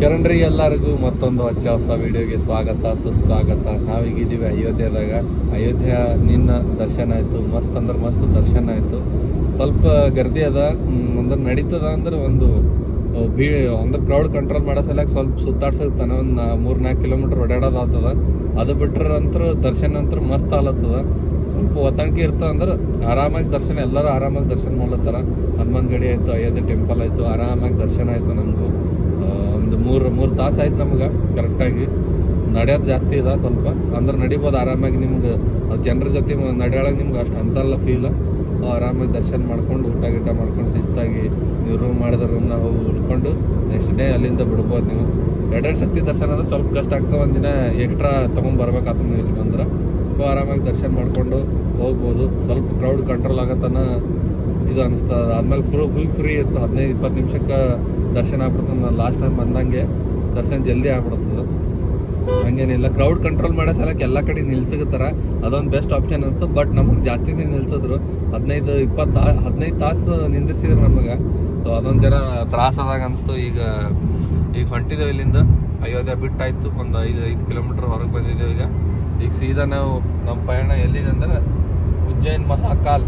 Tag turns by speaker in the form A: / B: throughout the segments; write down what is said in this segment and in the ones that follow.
A: ಶರಣ್ರಿ ಎಲ್ಲರಿಗೂ ಮತ್ತೊಂದು ಹಚ್ಚ ಹೊಸ ವಿಡಿಯೋಗೆ ಸ್ವಾಗತ, ಸುಸ್ವಾಗತ. ನಾವೀಗಿದ್ದೀವಿ ಅಯೋಧ್ಯೆದಾಗ. ಅಯೋಧ್ಯೆ ನಿನ್ನ ದರ್ಶನ ಆಯಿತು, ಮಸ್ತ್ ಅಂದ್ರೆ ಮಸ್ತ್ ದರ್ಶನ ಆಯಿತು. ಸ್ವಲ್ಪ ಗರ್ದಿ ಅದ ಅಂದ್ರೆ ನಡೀತದ ಅಂದ್ರೆ ಒಂದು ಬೀ, ಅಂದ್ರೆ ಕ್ರೌಡ್ ಕಂಟ್ರೋಲ್ ಮಾಡೋ ಸಲಕ್ಕೆ ಸ್ವಲ್ಪ ಸುತ್ತಾಡ್ಸಕ್ತಾನೆ ಒಂದು ಮೂರು ನಾಲ್ಕು ಕಿಲೋಮೀಟ್ರ್ ಓಡಾಡೋದಾಗ್ತದ. ಅದು ಬಿಟ್ರೆ ಅಂತೂ ದರ್ಶನ ಅಂತೂ ಮಸ್ತ್ ಆಲತ್ತದ. ಸ್ವಲ್ಪ ಒತ್ತಣಿಕೆ ಇರ್ತದೆ ಅಂದ್ರೆ ಆರಾಮಾಗಿ ದರ್ಶನ, ಎಲ್ಲರೂ ಆರಾಮಾಗಿ ದರ್ಶನ ಮಾಡ್ಲತ್ತಾರ. ಹನುಮಾನ್ ಗಡಿ ಆಯಿತು, ಅಯೋಧ್ಯೆ ಟೆಂಪಲ್ ಆಯಿತು, ಆರಾಮಾಗಿ ದರ್ಶನ ಆಯಿತು ನಮಗೂ. ಮೂರು ಮೂರು ತಾಸು ಆಯ್ತು ನಮ್ಗೆ ಕರೆಕ್ಟಾಗಿ ನಡೆಯೋದು ಜಾಸ್ತಿ ಇದೆ ಸ್ವಲ್ಪ. ಅಂದ್ರೆ ನಡಿಬೋದು ಆರಾಮಾಗಿ ನಿಮ್ಗೆ, ಜನರ ಜೊತೆ ನಡೆಯೋಳಗೆ ನಿಮ್ಗೆ ಅಷ್ಟು ಅಂತಲ್ಲ ಫೀಲ್ ಆರಾಮಾಗಿ ದರ್ಶನ ಮಾಡ್ಕೊಂಡು, ಊಟ ಗೀಟ ಮಾಡ್ಕೊಂಡು, ಶಿಸ್ತಾಗಿ ನೀವು ರೂಮ್ ಮಾಡಿದ ರೂಮ್ನ ಹೋಗಿ ಉಳ್ಕೊಂಡು ನೆಕ್ಸ್ಟ್ ಡೇ ಅಲ್ಲಿಂದ ಬಿಡ್ಬೋದು ನೀವು. ಎರಡೆರಡು ಶಕ್ತಿ ದರ್ಶನ ಅಂದ್ರೆ ಸ್ವಲ್ಪ ಕಷ್ಟ ಆಗ್ತದೆ. ಒಂದಿನ ಎಕ್ಸ್ಟ್ರಾ ತೊಗೊಂಡ್ಬರ್ಬೇಕಾಗ್ತದೆ ನೀವು ಇಲ್ಲಿ ಬಂದ್ರೆ ಆರಾಮಾಗಿ ದರ್ಶನ ಮಾಡ್ಕೊಂಡು ಹೋಗ್ಬೋದು. ಸ್ವಲ್ಪ ಕ್ರೌಡ್ ಕಂಟ್ರೋಲ್ ಆಗತ್ತನ ಇದು ಅನಿಸ್ತದೆ ಆದ್ಮೇಲೆ ಫುಲ್ ಫುಲ್ ಫ್ರೀ ಇತ್ತು. ಹದಿನೈದು, ಇಪ್ಪತ್ತು ನಿಮಿಷಕ್ಕೆ ದರ್ಶನ ಆಗ್ಬಿಡ್ತದೆ ಲಾಸ್ಟ್ ಟೈಮ್ ಬಂದಂಗೆ ದರ್ಶನ ಜಲ್ದಿ ಆಗ್ಬಿಡ್ತದೆ ಹಂಗೇನಿಲ್ಲ. ಕ್ರೌಡ್ ಕಂಟ್ರೋಲ್ ಮಾಡೋ ಸಲಕ್ಕೆ ಎಲ್ಲ ಕಡೆ ನಿಲ್ಸಿಗತ್ತಾರ ಅದೊಂದು ಬೆಸ್ಟ್ ಆಪ್ಷನ್ ಅನಿಸ್ತು. ಬಟ್ ನಮಗೆ ಜಾಸ್ತಿನೇ ನಿಲ್ಸಿದ್ರು. ಹದಿನೈದು, ಇಪ್ಪತ್ತು ಹದಿನೈದು ತಾಸು ನಿಂದಿರ್ಸಿದ್ರು ನಮಗೆ. ಸೊ ಅದೊಂದು ಜರ ತ್ರಾಸದಾಗ ಅನಿಸ್ತು. ಈಗ ಈಗ ಹೊಂಟಿದ್ದೇವೆ ಇಲ್ಲಿಂದ. ಅಯೋಧ್ಯೆ ಬಿಟ್ಟಾಯಿತು. ಒಂದು ಐದು ಐದು ಕಿಲೋಮೀಟ್ರ್ ಹೊರಗೆ ಬಂದಿದ್ದೇವೆ ಈಗ. ಈಗ ಸೀದಾ ನಾವು ನಮ್ಮ ಪಯಣ ಎಲ್ಲಿಗೆ ಅಂದ್ರೆ ಉಜ್ಜೈನ್ ಮಹಾಕಾಲ್.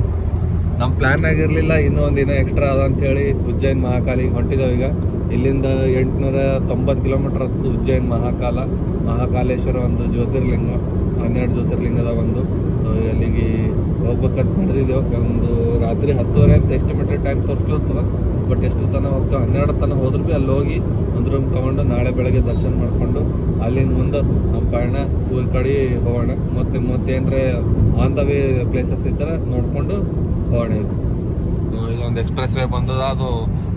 A: ನಮ್ಮ ಪ್ಲ್ಯಾನ್ ಆಗಿರಲಿಲ್ಲ, ಇನ್ನೂ ಒಂದು ದಿನ ಎಕ್ಸ್ಟ್ರಾ ಅದ ಅಂತ ಹೇಳಿ ಉಜ್ಜೈನ್ ಮಹಾಕಾಲಿಗೆ ಹೊಂಟಿದ್ದೇವೆ ಈಗ. ಇಲ್ಲಿಂದ ಎಂಟುನೂರ ತೊಂಬತ್ತು ಕಿಲೋಮೀಟರ್ ಹತ್ತು ಉಜ್ಜೈನ್ ಮಹಾಕಾಲ, ಮಹಾಕಾಲೇಶ್ವರ ಒಂದು ಜ್ಯೋತಿರ್ಲಿಂಗ, ಹನ್ನೆರಡು ಜ್ಯೋತಿರ್ಲಿಂಗದ ಒಂದು ಅಲ್ಲಿಗೆ ಹೋಗ್ಬೇಕಂತ ನಡೆದಿದ್ದೇವೆ ಒಂದು ರಾತ್ರಿ ಹತ್ತುವರೆ ಅಂತ ಎಸ್ಟಿಮೇಟೆಡ್ ಟೈಮ್ ತೋರಿಸ್ಲತ್ತದ ಬಟ್ ಎಷ್ಟು ತನಕ ಹೋಗ್ತೇವೆ, ಹನ್ನೆರಡು ತನಕ ಹೋದ್ರೂ ಭೀ ಅಲ್ಲಿ ಹೋಗಿ ಒಂದು ರೂಮ್ ತೊಗೊಂಡು ನಾಳೆ ಬೆಳಗ್ಗೆ ದರ್ಶನ ಮಾಡಿಕೊಂಡು ಅಲ್ಲಿಂದ ಮುಂದೆ ನಮ್ಮ ಪಯಣ ಊರ ಕಡೆ ಹೋಗೋಣ. ಮತ್ತು ಮತ್ತೇನರೇ ಆನ್ ದ ವೇ ಪ್ಲೇಸಸ್ ಇದ್ದರೆ ನೋಡಿಕೊಂಡು ಆ, ಇದೊಂದು ಎಕ್ಸ್ಪ್ರೆಸ್ ವೇ ಬಂದದ ಅದು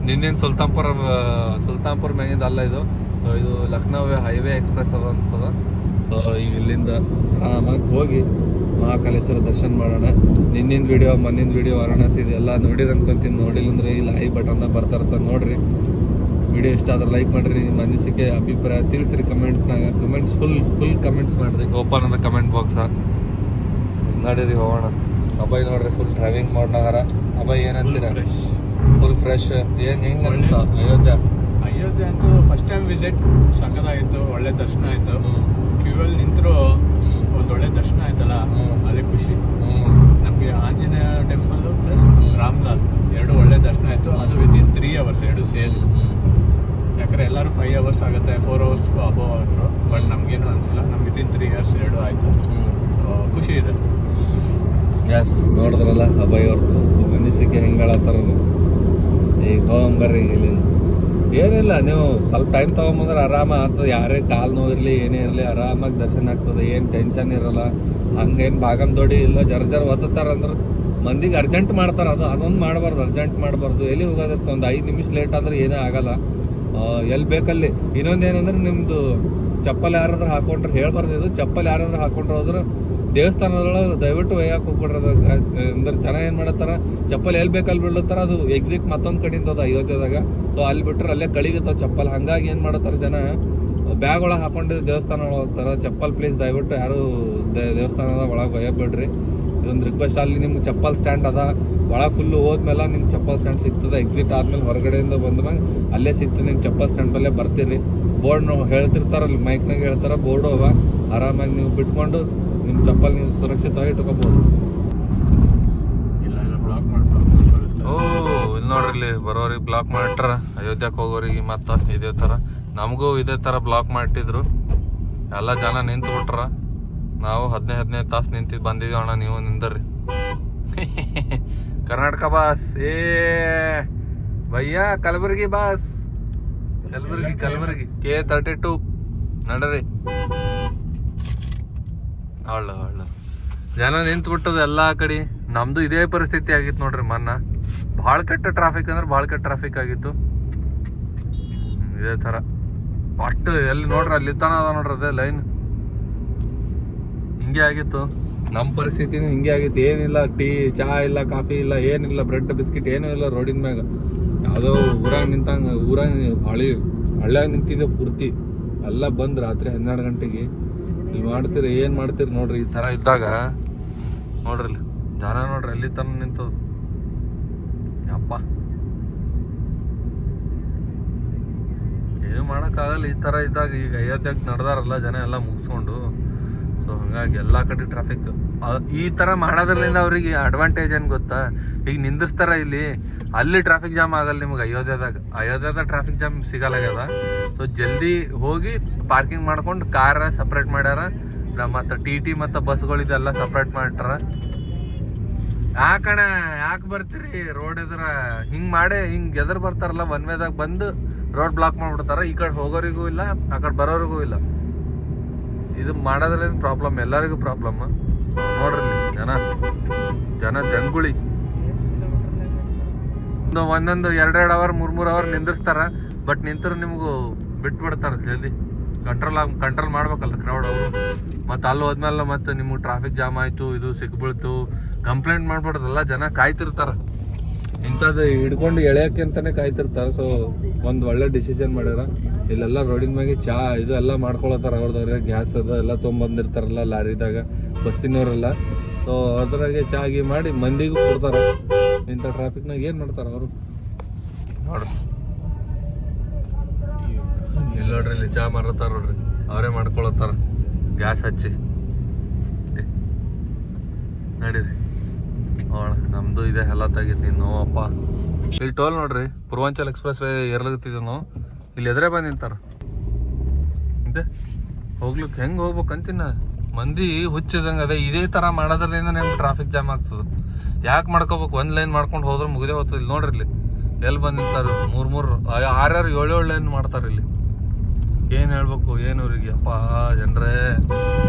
A: ನಿನ್ನೇನು ಸುಲ್ತಾನ್ಪುರ ಸುಲ್ತಾನ್ಪುರ್ ಮ್ಯಾಗಿಂದ ಅಲ್ಲ ಇದು ಇದು ಲಕ್ನೋ ಹೈವೇ ಎಕ್ಸ್ಪ್ರೆಸ್ ಅದ ಅನಿಸ್ತದ ಸೊ ಈಗ ಇಲ್ಲಿಂದ ಆರಾಮಾಗಿ ಹೋಗಿ ಮಹಾಕಾಲೇಶ್ವರ ದರ್ಶನ ಮಾಡೋಣ. ನಿನ್ನಿಂದ ವಿಡಿಯೋ ಮಣ್ಣಿನ ವಿಡಿಯೋ ವಾರಾಣಸಿ ಇದೆಲ್ಲ ನೋಡಿರಿ ಅನ್ಕೊಂತೀನಿ. ನೋಡಿಲ್ಲ ಅಂದ್ರೆ ಈ ಲೈಕ್ ಬಟನ್ದಾಗ ಬರ್ತಾರತ್ತ ನೋಡ್ರಿ. ವಿಡಿಯೋ ಇಷ್ಟ ಆದ್ರೆ ಲೈಕ್ ಮಾಡ್ರಿ. ನಿಮ್ಮ ಅನಿಸಿಕೆ ಅಭಿಪ್ರಾಯ ತಿಳಿಸ್ರಿ ಕಮೆಂಟ್ನಾಗ ಕಮೆಂಟ್ಸ್ ಫುಲ್ ಫುಲ್ ಕಮೆಂಟ್ಸ್ ಮಾಡ್ರಿ. ಓಪನ್ ಅದ ಕಮೆಂಟ್ ಬಾಕ್ಸ ನಡೀರಿ ಹೋಗೋಣ. ಅಭಯ್ ನೋಡ್ರಿ ಫುಲ್ ಡ್ರೈವಿಂಗ್ ಮಾಡ್ನಾಗಾರ ಅಭಯ್ ಏನಂತೀರ ಫುಲ್ ಫ್ರೆಶ್ ಏನ್ ಹೆಂಗ್ ಅನಿಸ್ತ ಅಯೋಧ್ಯ?
B: ಅಯೋಧ್ಯೆ ಅಂತೂ ಫಸ್ಟ್ ಟೈಮ್ ವಿಸಿಟ್ ಸಖತ್ತಾಗಿತ್ತು ಒಳ್ಳೆ ದರ್ಶನ ಆಯ್ತು. ಕ್ಯೂ ಅಲ್ಲಿ ನಿಂತರು ಒಂದು ಒಳ್ಳೆ ದರ್ಶನ ಆಯ್ತಲ್ಲ. ಅದೇ ಖುಷಿ. ನಮಗೆ ಆಂಜನೇಯ ಟೆಂಪಲ್ ಪ್ಲಸ್ ರಾಮ್ಲಾಲ್ ಎರಡು ಒಳ್ಳೆ ದರ್ಶನ ಆಯ್ತು. ಅದು ವಿತ್ ಇನ್ ತ್ರೀ ಅವರ್ಸ್ ಎರಡು ಸೇಲ್. ಯಾಕಂದ್ರೆ ಎಲ್ಲರೂ ಫೈವ್ ಅವರ್ಸ್ ಆಗುತ್ತೆ ಫೋರ್ ಅವರ್ಸ್ ಅಬೋವ್ ಅಂದರು ಬಟ್ ನಮಗೇನು ಅನಿಸಲ್ಲ. ನಮ್ಗೆ ವಿತ್ ಇನ್ ತ್ರೀ ಇಯರ್ಸ್ ಎರಡು ಆಯ್ತು. ಖುಷಿ ಇದೆ.
A: ಎಸ್ ನೋಡಿದ್ರಲ್ಲ, ಅಭಯ್ ಅವ್ರದ್ದು ಅನಿಸಿಕೆ ಹೆಂಗ್ ಹೇಳತ್ತಾರ ಈಗ ಹೋಗಂಬರ್ರಿ ಇಲ್ಲಿ. ಏನಿಲ್ಲ, ನೀವು ಸ್ವಲ್ಪ ಟೈಮ್ ತೊಗೊಂಬಂದ್ರೆ ಆರಾಮ ಆಗ್ತದೆ. ಯಾರೇ ಕಾಲು ನೋವು ಇರಲಿ ಏನೇ ಇರಲಿ, ಆರಾಮಾಗಿ ದರ್ಶನ ಆಗ್ತದೆ. ಏನು ಟೆನ್ಷನ್ ಇರಲ್ಲ. ಹಂಗೇನು ದೊಡ್ಡಿ ಇಲ್ಲ ಜರ ಜರ ಒತ್ತಾರ ಅಂದ್ರೆ, ಮಂದಿಗೆ ಅರ್ಜೆಂಟ್ ಮಾಡ್ತಾರೆ ಅದು. ಅದೊಂದು ಮಾಡಬಾರ್ದು ಅರ್ಜೆಂಟ್ ಮಾಡಬಾರ್ದು. ಎಲ್ಲಿ ಹೋಗೋದಿತ್ತು? ಒಂದು ಐದು ನಿಮಿಷ ಲೇಟ್ ಆದ್ರೆ ಏನೇ ಆಗಲ್ಲ. ಎಲ್ಲಿ ಬೇಕಲ್ಲಿ? ಇನ್ನೊಂದು ಏನಂದ್ರೆ ನಿಮ್ಮದು ಚಪ್ಪಲ್ ಯಾರಾದ್ರೂ ಹಾಕೊಂಡ್ರೆ, ಹೇಳ್ಬಾರ್ದು ಇದು. ಚಪ್ಪಲ್ ಯಾರಾದ್ರೂ ಹಾಕೊಂಡ್ರೆ ಹೋದ್ರೆ ದೇವಸ್ಥಾನದೊಳಗೆ ದಯವಿಟ್ಟು ಒಯ್ಯಕ್ಕೆ ಹೋಗ್ಬಿಡ್ರಿ ಅದು ಅಂದ್ರೆ ಜನ ಏನು ಮಾಡತ್ತಾರ? ಚಪ್ಪಲ್ ಎಲ್ಲಿ ಬೇಕಲ್ಲಿ ಬಿಡ್ಲತ್ತಾರ ಅದು ಎಕ್ಸಿಟ್ ಮತ್ತೊಂದು ಕಡೆಯಿಂದ ಅದ, ಅಯೋಧ್ಯದಾಗ. ಸೊ ಅಲ್ಲಿ ಬಿಟ್ರೆ ಅಲ್ಲೇ ಕಳಿಗತ್ತಾವ ಚಪ್ಪಲ್. ಹಂಗಾಗಿ ಏನು ಮಾಡತ್ತಾರ ಜನ? ಬ್ಯಾಗ್ ಒಳಗೆ ಹಾಕೊಂಡು ದೇವಸ್ಥಾನ ಒಳಗೆ ಹೋಗ್ತಾರೆ. ಚಪ್ಪಲ್ ಪ್ಲೇಸ್ ದಯವಿಟ್ಟು ಯಾರು ದೇವಸ್ಥಾನದ ಒಳಗೆ ಒಯ್ಯಬೇಡ್ರಿ. ಬಿಡ್ರಿ ಇದೊಂದು ರಿಕ್ವೆಸ್ಟ್ ಅಲ್ಲಿ ನಿಮ್ಗೆ ಚಪ್ಪಲ್ ಸ್ಟ್ಯಾಂಡ್ ಅದ. ಒಳಗೆ ಫುಲ್ಲು ಹೋದ್ಮೇಲೆ ನಿಮ್ಗೆ ಚಪ್ಪಲ್ ಸ್ಟ್ಯಾಂಡ್ ಸಿಗ್ತದೆ. ಎಕ್ಸಿಟ್ ಆದ್ಮೇಲೆ ಹೊರಗಡೆಯಿಂದ ಬಂದ್ಮೇಲೆ ಅಲ್ಲೇ ಸಿಗ್ತದೆ. ನಿಮ್ಮ ಚಪ್ಪಲ್ ಸ್ಟ್ಯಾಂಡ್ ಅಲ್ಲೇ ಬರ್ತೀರಿ. ಬೋರ್ಡ್ ಹೇಳ್ತಿರ್ತಾರಲ್ಲ ಮೈಕ್ನಾಗ ಹೇಳ್ತಾರೆ ಬೋರ್ಡು ಅವ ಆರಾಮಾಗಿ ನೀವು ಬಿಟ್ಕೊಂಡು ನಿಮ್ಮ ಚಪ್ಪಲ್ ನೀವು ಸುರಕ್ಷಿತವಾಗಿ ಇಟ್ಕೋಬೋದು.
B: ಇಲ್ಲ ಇಲ್ಲ ಬ್ಲಾಕ್ ಮಾಡಿ
A: ಓ ಇಲ್ಲಿ ನೋಡ್ರಿ ಇಲ್ಲಿ ಬರೋರಿಗೆ ಬ್ಲಾಕ್ ಮಾಡಿಟ್ರ. ಅಯೋಧ್ಯಕ್ಕೆ ಹೋಗೋರಿಗೆ ಮತ್ತೆ ಇದೇ ತರ. ನಮಗೂ ಇದೇ ತರ ಬ್ಲಾಕ್ ಮಾಡಿಟ್ಟಿದ್ರು. ಎಲ್ಲ ಜನ ನಿಂತು ಬಿಟ್ರ ನಾವು ಹದಿನೈದು ಹದಿನೈದು ತಾಸು ನಿಂತಿದ್ದು ಬಂದಿದ್ದೀವಿ ಅಣ್ಣ ನೀವು ನಿಂದರ್ರಿ ಕರ್ನಾಟಕ ಬಾಸ್ ಏ bhaiya Kalaburagi boss. Kalaburagi Kalaburagi. K thirty two ನಡ್ರಿ. ಒಳ್ಳ ಒಳ್ಳ. ಜನ ನಿಂತು ಬಿಟ್ಟದ ಎಲ್ಲಾ ಕಡೆ. ನಮ್ದು ಇದೇ ಪರಿಸ್ಥಿತಿ ಆಗಿತ್ತು ನೋಡ್ರಿ ಮೊನ್ನ. ಭಾಳ ಕೆಟ್ಟ ಟ್ರಾಫಿಕ್ ಅಂದ್ರೆ ಭಾಳ ಕೆಟ್ಟ ಟ್ರಾಫಿಕ್ ಆಗಿತ್ತು. ಇದೇ ತರ ಅಷ್ಟು ಎಲ್ಲಿ ನೋಡ್ರಿ, ಅಲ್ಲಿ ತನ ಅದ ನೋಡ್ರಿ ಅದೇ ಲೈನ್ ಹಿಂಗೆ ಆಗಿತ್ತು. ನಮ್ಮ ಪರಿಸ್ಥಿತಿನೂ ಹಿಂಗೆ ಆಗಿತ್ತು. ಏನಿಲ್ಲ, ಟೀ ಚಹಾ ಇಲ್ಲ, ಕಾಫಿ ಇಲ್ಲ, ಏನಿಲ್ಲ ಬ್ರೆಡ್ ಬಿಸ್ಕಿಟ್ ಏನೂ ಇಲ್ಲ ರೋಡಿನ ಮ್ಯಾಗ. ಯಾವುದೋ ಊರಾಗ ನಿಂತಂಗೆ, ಊರಾಗ ಹಳಿ ಹಳ್ಳ್ಯಾಗ ನಿಂತಿದ್ದೆ ಪೂರ್ತಿ. ಎಲ್ಲ ಬಂದ್ ರಾತ್ರಿ ಹನ್ನೆರಡು ಗಂಟೆಗೆ. ಮಾಡ್ತೀರಿ, ಏನು ಮಾಡ್ತೀರಿ ನೋಡ್ರಿ, ಈ ಥರ ಇದ್ದಾಗ ನೋಡ್ರಿ ಜನ ನೋಡ್ರಿ, ಅಲ್ಲಿ ತನ ನಿಂತದ ಯಪ್ಪ. ಏನು ಮಾಡೋಕ್ಕಾಗಲ್ಲ, ಈ ಥರ ಇದ್ದಾಗ ಈಗ ಅಯೋಧ್ಯೆಗೆ ನಡೆದಾರಲ್ಲ, ಜನ ಎಲ್ಲ ಮುಗಿಸ್ಕೊಂಡು. ಸೊ ಹಂಗಾಗಿ ಎಲ್ಲ ಕಡೆ ಟ್ರಾಫಿಕ್ ಈ ತರ ಮಾಡೋದ್ರಿಂದ ಅವ್ರಿಗೆ ಅಡ್ವಾಂಟೇಜ್ ಏನು ಗೊತ್ತಾ? ಈಗ ನಿಂದಿರ್ತಾರ ಇಲ್ಲಿ, ಅಲ್ಲಿ ಟ್ರಾಫಿಕ್ ಜಾಮ್ ಆಗಲ್ಲ ನಿಮ್ಗೆ, ಅಯೋಧ್ಯದಾಗ. ಅಯೋಧ್ಯದಾಗ ಟ್ರಾಫಿಕ್ ಜಾಮ್ ಸಿಗಲ್ಲಾಗ್ಯದ ಸೊ ಜಲ್ದಿ ಹೋಗಿ ಪಾರ್ಕಿಂಗ್ ಮಾಡ್ಕೊಂಡು ಕಾರ ಸಪ್ರೇಟ್ ಮಾಡ್ಯಾರ. ಮತ್ತು ಟಿ ಟಿ ಮತ್ತು ಬಸ್ಗಳಿದೆಲ್ಲ ಸಪ್ರೇಟ್ ಮಾಡ್ತಾರ ಯಾಕಣ ಯಾಕೆ ಬರ್ತೀರಿ? ರೋಡ್ ಎದುರ ಹಿಂಗೆ ಮಾಡಿ, ಹಿಂಗೆ ಎದುರು ಬರ್ತಾರಲ್ಲ ಒನ್ ವೇದಾಗ ಬಂದು ರೋಡ್ ಬ್ಲಾಕ್ ಮಾಡ್ಬಿಡ್ತಾರ. ಈ ಕಡೆ ಹೋಗೋರಿಗೂ ಇಲ್ಲ, ಆ ಕಡೆ ಬರೋರಿಗೂ ಇಲ್ಲ. ಇದು ಮಾಡೋದ್ರೇನು ಪ್ರಾಬ್ಲಮ್ ಎಲ್ಲರಿಗೂ ಪ್ರಾಬ್ಲಮ್ ನೋಡ್ರಿ ಜನ. ಜನ ಜಂಗುಳಿ. ಒಂದು ಒಂದೊಂದು ಎರಡೆರಡು ಅವರ್ ಮೂರ್ ಮೂರ್ ಅವರ್ ನಿಂದಿರ್ಸ್ತಾರ ಬಟ್ ನಿಂತರು ನಿಮಗೂ ಬಿಟ್ಬಿಡ್ತಾರ ಜಲ್ದಿ. ಕಂಟ್ರೋಲ್ ಆಗಿ ಕಂಟ್ರೋಲ್ ಮಾಡ್ಬೇಕಲ್ಲ ಕ್ರೌಡ್ ಅವರು. ಮತ್ತೆ ಅಲ್ಲಿ ಹೋದ್ಮೇಲೆ ಮತ್ತೆ ನಿಮಗೆ ಟ್ರಾಫಿಕ್ ಜಾಮ್ ಆಯಿತು, ಇದು ಸಿಕ್ಬಿಡ್ತು. ಕಂಪ್ಲೇಂಟ್ ಮಾಡ್ಬಿಡ್ದಲ್ಲ, ಜನ ಕಾಯ್ತಿರ್ತಾರೆ. ಇಂಥದ್ದು ಹಿಡ್ಕೊಂಡು ಎಳೆಯಕ್ಕೆ ಅಂತಾನೆ ಕಾಯ್ತಿರ್ತಾರ. ಸೊ ಒಂದು ಒಳ್ಳೆ ಡಿಸಿಷನ್ ಮಾಡ್ಯಾರ ಇಲ್ಲೆಲ್ಲ ರೋಡಿನ ಮ್ಯಾಗೆ ಚಾ ಇದು ಎಲ್ಲ ಮಾಡ್ಕೊಳತ್ತಾರ ಅವ್ರದವ್ರೆ. ಗ್ಯಾಸ್ ಅದು, ಎಲ್ಲ ತೊಗೊಂಬಂದಿರ್ತಾರಲ್ಲ ಲಾರಿದಾಗ, ಬಸ್ಸಿನವರೆಲ್ಲ. ಸೊ ಅದ್ರಾಗೆ ಚಾ ಗಿ ಮಾಡಿ ಮಂದಿಗೂ ಕೊಡ್ತಾರ. ಇಂಥ ಟ್ರಾಫಿಕ್ನಾಗ ಏನು ಮಾಡ್ತಾರ ಅವರು? ನೋಡ್ರಿ ಇಲ್ಲಿ ನೋಡ್ರಿ, ಇಲ್ಲಿ ಚಾ ಮಾರತ್ತಾರ ನೋಡ್ರಿ. ಅವರೇ ಮಾಡ್ಕೊಳತ್ತಾರ. ಗ್ಯಾಸ್ ಹಚ್ಚಿ. ನಡೀರಿ. ನೋಡ ನಮ್ದು ಇದೆ, ಎಲ್ಲ ತೆಗಿತೀನಿ. ನೋವಪ್ಪ ಇಲ್ಲಿ ಟೋಲ್ ನೋಡ್ರಿ, ಪೂರ್ವಾಂಚಲ್ ಎಕ್ಸ್ಪ್ರೆಸ್ ವೇ ಏರ್ಲಗತ್ತಿದ್ವಿ ನಾವು. ಇಲ್ಲಿ ಎದುರೇ ಬಂದು ನಿಂತಾರ. ಇದೆ ಹೋಗ್ಲಿಕ್ಕೆ ಹೆಂಗ್ ಹೋಗ್ಬೇಕಂತಿನ ಮಂದಿ ಹುಚ್ಚಿದಂಗೆ ಅದೇ ಇದೇ ತರ ಮಾಡೋದ್ರಿಂದ ನಿಮ್ಗೆ ಟ್ರಾಫಿಕ್ ಜಾಮ್ ಆಗ್ತದೆ. ಯಾಕೆ ಮಾಡ್ಕೋಬೇಕು? ಒಂದ್ ಲೈನ್ ಮಾಡ್ಕೊಂಡು ಹೋದ್ರೆ ಮುಗಿದೇ ಹೋಗ್ತದೆ ಇಲ್ಲಿ ನೋಡ್ರಿ ಇಲ್ಲಿ. ಎಲ್ಲಿ ಬಂದು ನಿಂತಾರ? ಮೂರು ಮೂರು ಆರ್ಯಾರು ಏಳು ಏಳು ಲೈನ್ ಮಾಡ್ತಾರೆ ಇಲ್ಲಿ. ಏನು ಹೇಳ್ಬೇಕು? ಏನು ಇವ್ರಿಗೆ ಅಪ್ಪ, ಜನರೇ,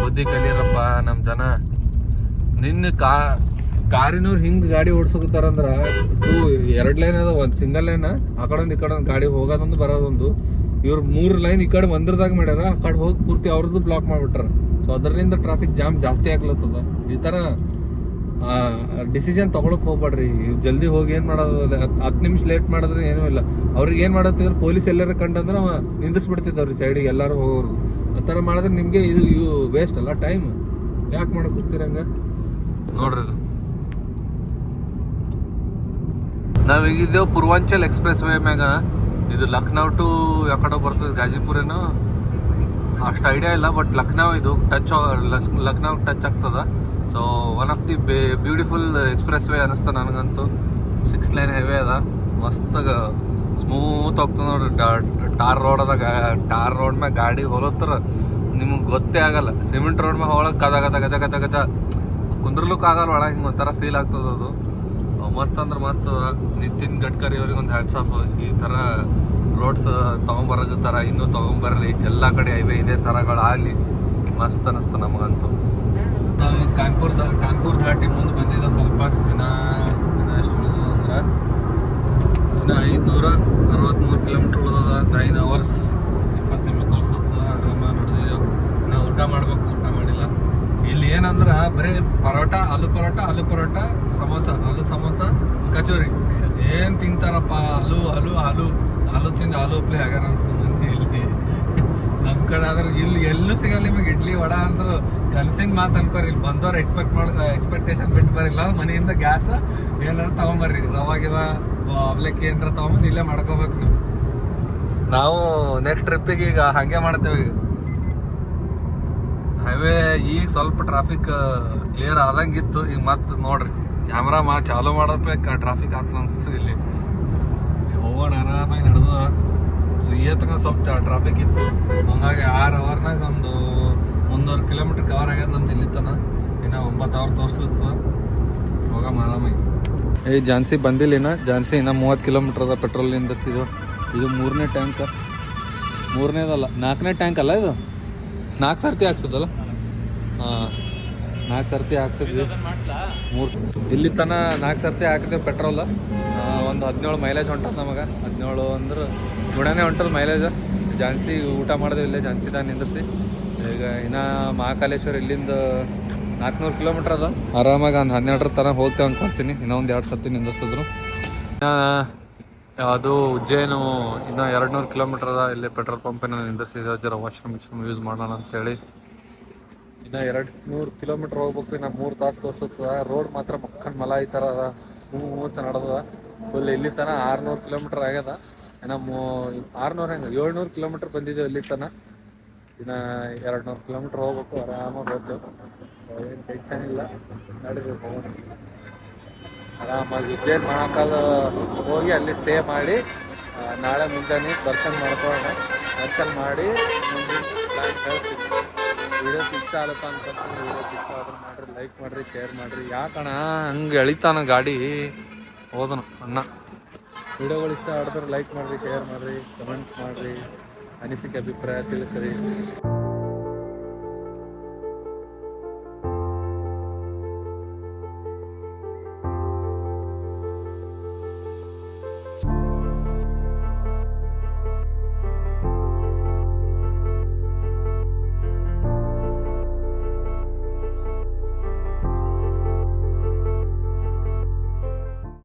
A: ಬುದ್ಧಿ ಕಲಿಯರಪ್ಪ ನಮ್ಮ ಜನ. ನಿನ್ನ ಕಾ ಕಾರಿನವ್ರು ಹಿಂಗ್ ಗಾಡಿ ಓಡಿಸೋತಾರಂದ್ರ ಟೂ ಎರಡ್ ಲೈನ್ ಅದ ಒಂದ್ ಸಿಂಗಲ್ ಲೈನ್ ಆ ಕಡೆ ಈ ಕಡೆ ಗಾಡಿ ಹೋಗೋದೊಂದು ಬರೋದೊಂದು. ಇವ್ರು ಮೂರ್ ಲೈನ್ ಈ ಕಡೆ ಒಂದ್ರದಾಗ ಮಾಡ್ಯಾರ, ಆ ಕಡೆ ಹೋಗಿ ಪೂರ್ತಿ ಅವ್ರದ್ದು ಬ್ಲಾಕ್ ಮಾಡ್ಬಿಟ್ರ ಸೊ ಅದರಿಂದ ಟ್ರಾಫಿಕ್ ಜಾಮ್ ಜಾಸ್ತಿ ಆಗ್ಲತ್ತದ. ಈ ತರ ಡಿಸಿಷನ್ ತಗೊಳಕ್ ಹೋಗ್ಬೇಡ್ರಿ ಜಲ್ದಿ ಹೋಗಿ ಏನು ಮಾಡೋದು ಹತ್ತು ನಿಮಿಷ ಲೇಟ್ ಮಾಡಿದ್ರೆ ಏನೂ ಇಲ್ಲ. ಅವ್ರಿಗೆ ಏನು ಮಾಡತ್ತಿದ್ರು ಪೊಲೀಸ್ ಎಲ್ಲರೂ ಕಂಡಂದ್ರೆ ಅವ ನಿಂದಿಸ್ಬಿಡ್ತಿದ್ದವ್ರಿ ಸೈಡಿಗೆ ಎಲ್ಲರೂ ಹೋಗೋರು ಆ ಥರ ಮಾಡಿದ್ರೆ ನಿಮಗೆ ಇದು ವೇಸ್ಟ್ ಅಲ್ಲ ಟೈಮ್ ಯಾಕೆ ಮಾಡಕ್ ಹೋಗ್ತೀರಂಗ ನೋಡ್ರಿ ಇದು ನಾವ್ ಈಗಿದ್ದೇವು ಪೂರ್ವಾಂಚಲ್ ಎಕ್ಸ್ಪ್ರೆಸ್ ವೇ ಮ್ಯಾಗ, ಇದು ಲಕ್ನೌ ಟು ಯಾಕಡೆ ಬರ್ತದೆ ಗಾಜಿಪುರ ಏನೋ ಅಷ್ಟು ಐಡಿಯಾ ಇಲ್ಲ ಬಟ್ ಲಕ್ನೌ ಇದು ಟಚ್ ಲಕ್ನೌ ಟಚ್ ಆಗ್ತದ. So one of the beautiful expressway ಅನಿಸ್ತ ನನಗಂತೂ. ಸಿಕ್ಸ್ ಲೈನ್ ಹೈವೇ ಅದ. ಮಸ್ತಾಗ ಸ್ಮೂತ್ ಹೋಗ್ತದೆ ನೋಡ್ರಿ. ಟಾರ್ ರೋಡ್ ಅದ ಟಾರ್ ರೋಡ್ ಮ್ಯಾಗ ಗಾಡಿ ಹೊಲತ್ರ ನಿಮಗೆ ಗೊತ್ತೇ ಆಗಲ್ಲ. ಸಿಮೆಂಟ್ ರೋಡ್ ಮ್ಯಾಗ ಹೋಗಕ್ಕೆ ಗದ ಗದ ಗಜ ಗಜ ಗಜ. ಕುಂದ್ರಲಿಕ್ಕೆ ಆಗಲ್ಲ, ಒಳಗೆ ಹಿಂಗೆ ಒಂಥರ ಫೀಲ್ ಆಗ್ತದ ಅದು. ಮಸ್ತ್ ಅಂದ್ರೆ ಮಸ್ತ್ ನಿತಿನ್ ಗಡ್ಕರಿ ಅವ್ರಿಗೆ ಒಂದು ಹ್ಯಾಟ್ಸ್ ಆಫ್ ಈ ಥರ ರೋಡ್ಸ್ ತೊಗೊಂಬರಕತ್ತಾರ ಇನ್ನೂ ತೊಗೊಂಬರ್ಲಿ. ಎಲ್ಲ ಕಡೆ ಹೈವೇ ಇದೇ ಥರಗಳಾಗಲಿ ಮಸ್ತ್ ಅನಿಸ್ತು ನಮಗಂತೂ. ನಾವು ಕಾನ್ಪುರ್ ಕಾನ್ಪುರ್ ಘಾಟಿ ಮುಂದೆ ಬಂದಿದ್ದ ಸ್ವಲ್ಪ. ದಿನ ದಿನ ಎಷ್ಟು ಉಳಿದ ಅಂದ್ರೆ? ಇನ್ನು ಐದುನೂರ ಅರವತ್ತ್ಮೂರು ಕಿಲೋಮೀಟ್ರ್ ಉಳಿದದ. ನೈನ್ ಅವರ್ಸ್ ಇಪ್ಪತ್ತು ನಿಮಿಷ ತೋರಿಸುತ್ತ ನಡೆದಿದ್ದೆವು ನಾವು ಊಟ ಮಾಡ್ಬೇಕು. ಏನಂದ್ರೆ, ಬರೀ ಪರೋಟ, ಆಲೂ ಪರೋಟ ಆಲೂ ಪರೋಟ, ಸಮೋಸ, ಆಲೂ ಸಮೋಸ, ಕಚೋರಿ. ಏನ್ ತಿಂತಾರಪ್ಪ, ಆಲೂ ಆಲೂ ಆಲೂ ಆಲೂ ತಿಂದು ಆಲೂ ಉಪ್ಲಿ ಆಗ್ಯಾರ ಅನ್ಸ್ತದೆ ಮಂದಿ ಇಲ್ಲಿ. ನಮ್ ಕಡೆ ಆದ್ರೆ ಇಲ್ಲಿ ಎಲ್ಲೂ ಸಿಗಲ್ಲ ನಿಮಗೆ, ಇಡ್ಲಿ ವಡ ಅಂದ್ರೆ ಕನ್ಸಿನ ಮಾತು ಅನ್ಕೋರಿ, ಇಲ್ಲಿ ಬಂದವ್ರು ಎಕ್ಸ್ಪೆಕ್ಟ್ ಮಾಡ ಎಕ್ಸ್ಪೆಕ್ಟೇಷನ್ ಬಿಟ್ಟು ಬರಿಲ್ಲ ಮನೆಯಿಂದ ಗ್ಯಾಸ್ ಏನಾರ ತಗೊಂಬರ್ರಿ ರವಾಗಿವ ಅವ್ಲಕ್ಕಿ ಏನಾರ ತಗೊಂಬಂದು ಇಲ್ಲೇ ಮಾಡ್ಕೋಬೇಕು ನೀವು. ನಾವು ನೆಕ್ಸ್ಟ್ ಟ್ರಿಪ್ಪಿಗೆ ಈಗ ಹಾಗೆ ಮಾಡ್ತೇವೆ. ಈಗ ಹೈವೇ ಈಗ ಸ್ವಲ್ಪ ಟ್ರಾಫಿಕ್ ಕ್ಲಿಯರ್ ಆದಂಗಿತ್ತು. ಈಗ ಮತ್ತೆ ನೋಡ್ರಿ ಕ್ಯಾಮ್ರಾ ಮಾ ಚಾಲೂ ಮಾಡೋದ್ಬೇಕು ಟ್ರಾಫಿಕ್ ಆಗ್ತದೆ ಅನಿಸ್ತದೆ ಇಲ್ಲಿ. ಹೋಗೋಣ ಆರಾಮಾಗಿ ನಡೆದ. ಈ ತನಕ ಸ್ವಲ್ಪ ಟ್ರಾಫಿಕ್ ಇತ್ತು. ಹಂಗಾಗಿ ಆರು ಅವರ್ನಾಗ ಒಂದು ಒಂದೂವರೆ ಕಿಲೋಮೀಟ್ರ್ ಕವರ್ ಆಗ್ಯದ ನಮ್ದು ಇಲ್ಲಿ ತನ. ಇನ್ನು ಒಂಬತ್ತು ಅವರ್ ತೋರಿಸ್ತಿತ್ತು. ಹೋಗಮ್ಮ ಆರಾಮಾಗಿ. ಏ, ಜಾನ್ಸಿ ಬಂದಿಲ್ಲ ಇನ್ನ. ಝಾನ್ಸಿ ಇನ್ನ ಮೂವತ್ತು ಕಿಲೋಮೀಟರ್ ಅದ ಪೆಟ್ರೋಲ್ ನಿಂದಿರ್ಸಿದ್ದು ಇದು ಮೂರನೇ ಟ್ಯಾಂಕ್ ಮೂರನೇದಲ್ಲ, ನಾಲ್ಕನೇ ಟ್ಯಾಂಕ್ ಅಲ್ಲ ಇದು? ನಾಲ್ಕು ಸರ್ತಿ ಹಾಕ್ಸದಲ್ಲ? ಹಾಂ, ನಾಲ್ಕು ಸರ್ತಿ ಹಾಕ್ಸಿದ್ವಿ. ಮೂರು ಇಲ್ಲಿ ತನ ನಾಲ್ಕು ಸರ್ತಿ ಹಾಕಿದ್ವಿ ಪೆಟ್ರೋಲ್. ಒಂದು ಹದಿನೇಳು ಮೈಲೇಜ್ ಹೊಂಟದ ನಮಗೆ. ಹದಿನೇಳು ಅಂದ್ರೆ ಗುಣನೇ ಹೊಂಟದ ಮೈಲೇಜ್ ಜಾನ್ಸಿ ಊಟ ಮಾಡಿದ್ವಿ ಇಲ್ಲೇ ಜಾನ್ಸಿದಾಗ ನಿಂದಿರ್ಸಿ. ಈಗ ಇನ್ನು ಮಹಾಕಾಲೇಶ್ವರ ಇಲ್ಲಿಂದ ನಾಲ್ಕುನೂರು ಕಿಲೋಮೀಟ್ರ್ ಅದ. ಆರಾಮಾಗಿ ಒಂದು ಹನ್ನೆರಡರ ತನಕ ಹೋಗ್ತೇವೆ ಅನ್ಕೊಂತೀನಿ. ಇನ್ನೊಂದು ಎರಡು ಸರ್ತಿ ನಿಂದಿರ್ಸಿದ್ರು. ಇನ್ನ ಅದು ಉಜ್ಜೇನು ಇನ್ನ ಎರಡು ನೂರು ಕಿಲೋಮೀಟರ್ ಅದ, ಇಲ್ಲಿ ಪೆಟ್ರೋಲ್ ಪಂಪಿನ ನಿಂದಿರ್ಸಿದ, ಜರ ವಾಶ್ರೂಮ್ ಮಿಷಿನ್ ಯೂಸ್ ಮಾಡೋಣ ಅಂತೇಳಿ. ಇನ್ನು ಎರಡು ನೂರು ಕಿಲೋಮೀಟರ್ ಹೋಗ್ಬೇಕು, ಇನ್ನು ಮೂರು ತಾಸು ತೋರಿಸುತ್ತದ ರೋಡ್ ಮಾತ್ರ ಮಕ್ಕನ್ ಮಲ ಈ ಥರ ಅದ ಸ್ಮೂತ್ ನಡೆದದ. ಫುಲ್ ಇಲ್ಲಿ ತನ ಆರ್ನೂರು ಕಿಲೋಮೀಟರ್ ಆಗ್ಯದ. ನಮ್ಮ ಆರ್ನೂರ ಹೆಂಗೆ, ಏಳ್ನೂರು ಕಿಲೋಮೀಟ್ರ್ ಬಂದಿದ್ದೇವೆ ಇಲ್ಲಿ ತನ. ಇನ್ನು ಎರಡು ನೂರು ಕಿಲೋಮೀಟ್ರ್ ಹೋಗ್ಬೇಕು, ಆರಾಮಾಗಿ ಹೋಗ್ತೇವೆ ಏನು ಟೆನ್ಷನ್ ಇಲ್ಲ, ನಡೀಬೇಕು. ಆರಾಮಾಗಿ ಉಜ್ಜೈನ್ ಮಹಾಕಾಲ ಹೋಗಿ ಅಲ್ಲಿ ಸ್ಟೇ ಮಾಡಿ ನಾಳೆ ಮುಂಜಾನೆ ದರ್ಶನ ಮಾಡ್ಕೊಳ್ಳೋಣ. ದರ್ಶನ ಮಾಡಿ ವಿಡಿಯೋ ಹೇಳ್ತೀನಿ. ಆಗುತ್ತ ಇಷ್ಟ ವಿಡಿಯೋ ವಿಡಿಯೋಸ್ ಇಷ್ಟ ಆದ್ರೆ ಮಾಡ್ರಿ ಲೈಕ್ ಮಾಡ್ರಿ ಶೇರ್ ಮಾಡ್ರಿ. ಯಾಕಣ ಹಂಗೆ ಎಳಿತಾನ ಗಾಡಿ. ಹೋದನು, ಅಣ್ಣ. ವಿಡಿಯೋಗಳು ಇಷ್ಟ ಆಡಿದ್ರೆ ಲೈಕ್ ಮಾಡ್ರಿ ಶೇರ್ ಮಾಡ್ರಿ ಕಮೆಂಟ್ಸ್ ಮಾಡ್ರಿ. ಅನಿಸಿಕೆ, ಅಭಿಪ್ರಾಯ ತಿಳಿಸ್ರಿ.